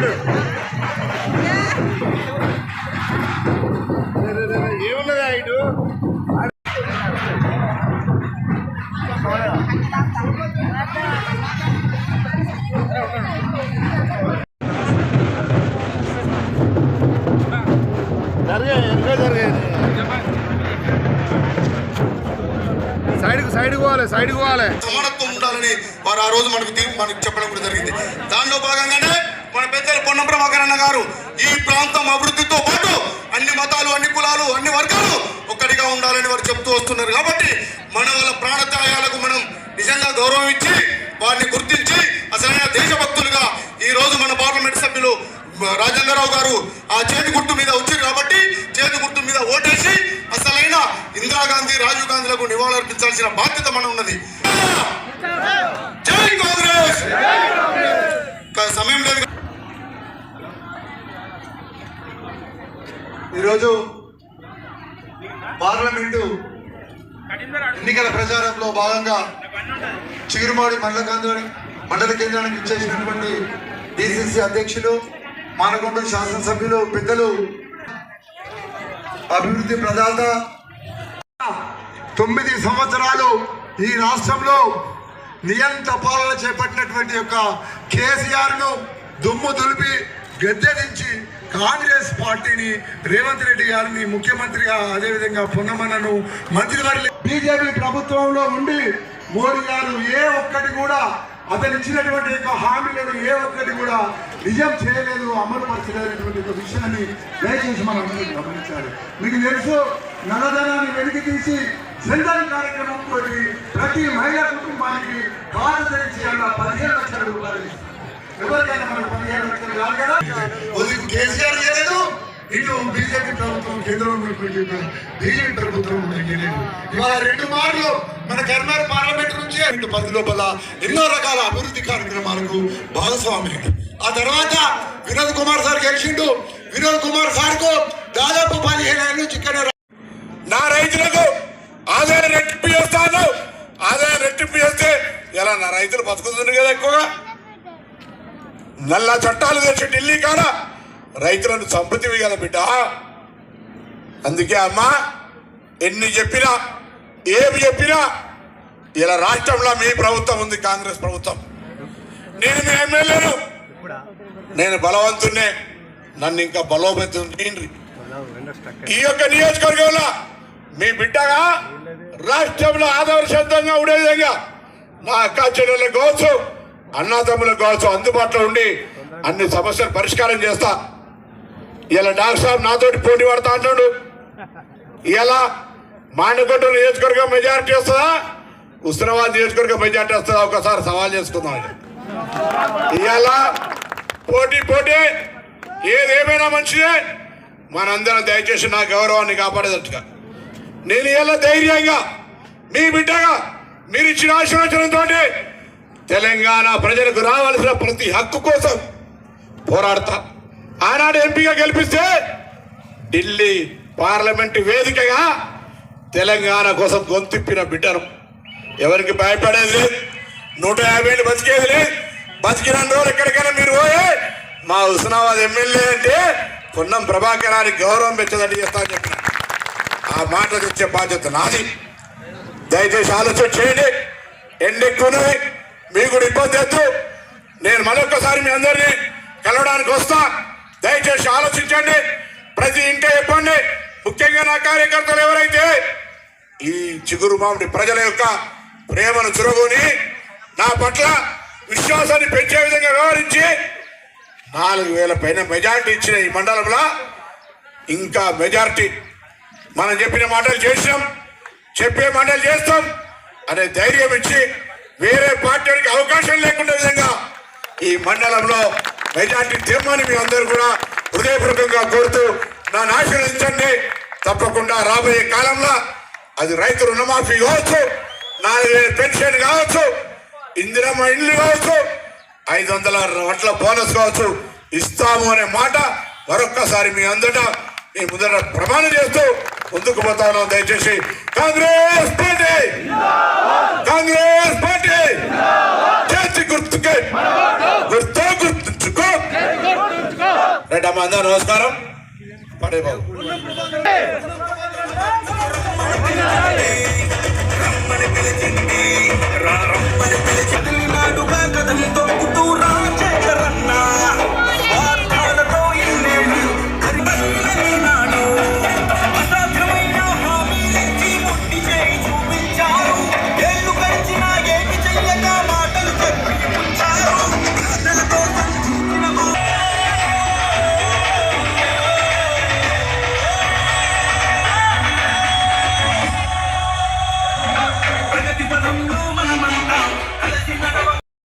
చూడు. రే, రే, సైడ్కి సైడ్కి పోవాలి సైడ్కి పోవాలి. సమానత్వం ఉండాలని వారు ఆ రోజు మనకు తీర్పు మనకు చెప్పడం కూడా జరిగింది. దానిలో భాగంగానే మన పెద్దలు పొన్నం ప్రభాకర్ గారు ఈ ప్రాంతం అభివృద్ధితో పాటు అన్ని మతాలు అన్ని కులాలు అన్ని వర్గాలు ఒక్కడిగా ఉండాలని వారు చెప్తూ వస్తున్నారు. కాబట్టి మన వాళ్ళ ప్రాణత్యాగాలకు మనం నిజంగా గౌరవం ఇచ్చి వారిని గుర్తించి అసలైన దేశభక్తులుగా ఈ రోజు మన పార్లమెంట్ సభ్యులు రాజేంద్రరావు గారు ఆ చేతి గుర్తు మీద వచ్చారు కాబట్టి చేతి గుర్తు మీద ఓటేసి అసలైన ఇందిరాగాంధీ రాజీవ్ గాంధీలకు నివాళులర్పించాల్సిన బాధ్యత మన ఉన్నది. జై కాంగ్రెస్! సమయం లేదు ఈరోజు పార్లమెంటు ఎన్నికల ప్రచారంలో భాగంగా చిగురుమాడి మండల కేంద్రానికి మండల కేంద్రానికి ఇచ్చేసినటువంటి డిసిసి అధ్యక్షులు మానకొండ శాసనసభ్యులు పెద్దలు అభివృద్ధి ప్రదాత తొమ్మిది సంవత్సరాలు ఈ రాష్ట్రంలో నియంత పాలన చేపట్టినటువంటి యొక్క కేసీఆర్ను దుమ్ము దులిపి గద్దెదించి కాంగ్రెస్ పార్టీని రేవంత్ రెడ్డి గారిని ముఖ్యమంత్రిగా అదేవిధంగా పొన్నమన్నను మంత్రివర్గ బీజేపీ ప్రభుత్వంలో ఉండి మోడీ గారు ఏ ఒక్కటి కూడా అతను ఇచ్చినటువంటి యొక్క హామీలను ఏ ఒక్కటి కూడా నిజం చేయలేదు అమలు పరచలేనటువంటి ఒక విషయాన్ని దయచేసి మనం అందరూ గమనించాలి మీకు తెలుసు నల్లధనాన్ని వెలికి తీసి జన్ధన్ కార్యక్రమం తోటి ప్రతి మహిళా కుటుంబానికి కార్డు తెరిచి అలా పదిహేను లక్షల రూపాయలు ఇస్తారు. ఎవరికైనా మనకు పదిహేను కాదు కదా? కేసీఆర్ చేయలేదు. ఇటు బీజేపీ ప్రభుత్వం కేంద్రంలో బీజేపీ ప్రభుత్వం చేయలేదు. ఇవాళ రెండు మార్లు మన కర్నాటక పార్లమెంట్ నుంచి రెండు పది లోపల ఎన్నో రకాల అభివృద్ధి కార్యక్రమాలకు భాగస్వామి. ఆ తర్వాత వినోద్ కుమార్ సార్ గెలిచిండు. వినోద్ కుమార్ సార్కు దాదాపు పదిహేను ఏళ్ళు నుంచి నా రైతులకు ఆదాయం రెట్టింపు చేస్తాను. ఆదాయం రెట్టింపు చేస్తే ఇలా నా రైతులు బతుకుతున్నారు కదా ఎక్కువగా? నల్ల చట్టాలు తెచ్చి ఢిల్లీ కాడ రైతులను చంపుతివి కదా బిడ్డ. అందుకే అమ్మా ఎన్ని చెప్పినా ఏమి చెప్పినా ఇలా రాష్ట్రంలో మీ ప్రభుత్వం ఉంది కాంగ్రెస్ ప్రభుత్వం. నేను మీ ఎమ్మెల్యేను. నేను బలవంతున్నే నన్ను ఇంకా బలోపేతం చేయండి. ఈ యొక్క నియోజకవర్గంలో మీ బిడ్డగా రాష్ట్రంలో ఆదర్శంతంగా ఉండే విధంగా నా అక్క చెల్లెలకు కోసం అన్నదమ్ములకు కావచ్చు అందుబాటులో ఉండి అన్ని సమస్యలు పరిష్కారం చేస్తా. ఇలా డాక్టర్ సాబ్ నాతోటి పోటీ పడతా అంటాడు. ఇలా మాండగొట్ట నియోజకవర్గం మెజారిటీ వస్తుందా? ఉస్మానాబాద్ నియోజకవర్గం మెజారిటీ వస్తుందా? ఒకసారి సవాల్ చేసుకుందాం ఇవాళ పోటీ పోటీ. ఏదేమైనా మంచిదే. మనందరం దయచేసి నా గౌరవాన్ని కాపాడేటట్టుగా. నేను ఇలా ధైర్యంగా మీ బిడ్డగా మీరు ఇచ్చిన ఆశీర్వచనంతో తెలంగాణ ప్రజలకు రావాల్సిన ప్రతి హక్కు కోసం పోరాడతా. ఆనాడు ఎంపీగా గెలిపిస్తే ఢిల్లీ పార్లమెంటు వేదికగా తెలంగాణ కోసం గొంతిప్పిన బిడ్డను. ఎవరికి భయపడేది లేదు. నూట యాభై ఏళ్ళు బతికేది లేదు. బతికిన రోజులు ఎక్కడికైనా మీరు పోయే మా హుస్నాబాద్ ఎమ్మెల్యే అంటే పొన్నం ప్రభాకరానికి గౌరవం పెంచదండి చేస్తా అని చెప్పిన. ఆ మాట తెచ్చే బాధ్యత నాది. దయచేసి ఆలోచన చేయండి. ఎండ మీకు కూడా ఇబ్బంది వద్దు. నేను మరొకసారి మీ అందరినీ కలవడానికి వస్తా. దయచేసి ఆలోచించండి. ప్రతి ఇంటే చెప్పండి ముఖ్యంగా నా కార్యకర్తలు ఎవరైతే ఈ చిగురు మామిడి ప్రజల యొక్క ప్రేమను చురగొని నా పట్ల విశ్వాసాన్ని పెంచే విధంగా వ్యవహరించి నాలుగు వేల పైన మెజారిటీ ఇచ్చిన ఈ మండలంలో ఇంకా మెజారిటీ మనం చెప్పిన మాటలు చేసినాం. చెప్పే మాటలు చేస్తాం. అనే ధైర్యం ఇచ్చి వేరే పార్టీకి అవకాశం లేకుండా విధంగా ఈ మండలంలో మెజార్టీ తీర్మానం మీ అందరూ కూడా హృదయపూర్వకంగా కోరుతూ నన్ను ఆశీర్వదించండి తప్పకుండా రాబోయే కాలంలో అది రైతు రుణమాఫీ కావచ్చు నాలుగు పెన్షన్ కావచ్చు ఇందిరమ్మ ఇల్లు కావచ్చు ఐదు వందల వట్ల బోనస్ కావచ్చు ఇస్తాము అనే మాట మరొక్కసారి మీ అందట మీ ముందర ప్రమాణం చేస్తూ ముందుకు పోతాను దయచేసి. కాంగ్రెస్ పార్టీ! కాంగ్రెస్ పార్టీ! చేతి గుర్తుకే! గుర్తు గుర్తుంచుకో! రెడ్డమ్మ అందరూ నమస్కారం. పడే బాబు. రమ్మని పిలిచింది. రమ్మని పిలిచింది.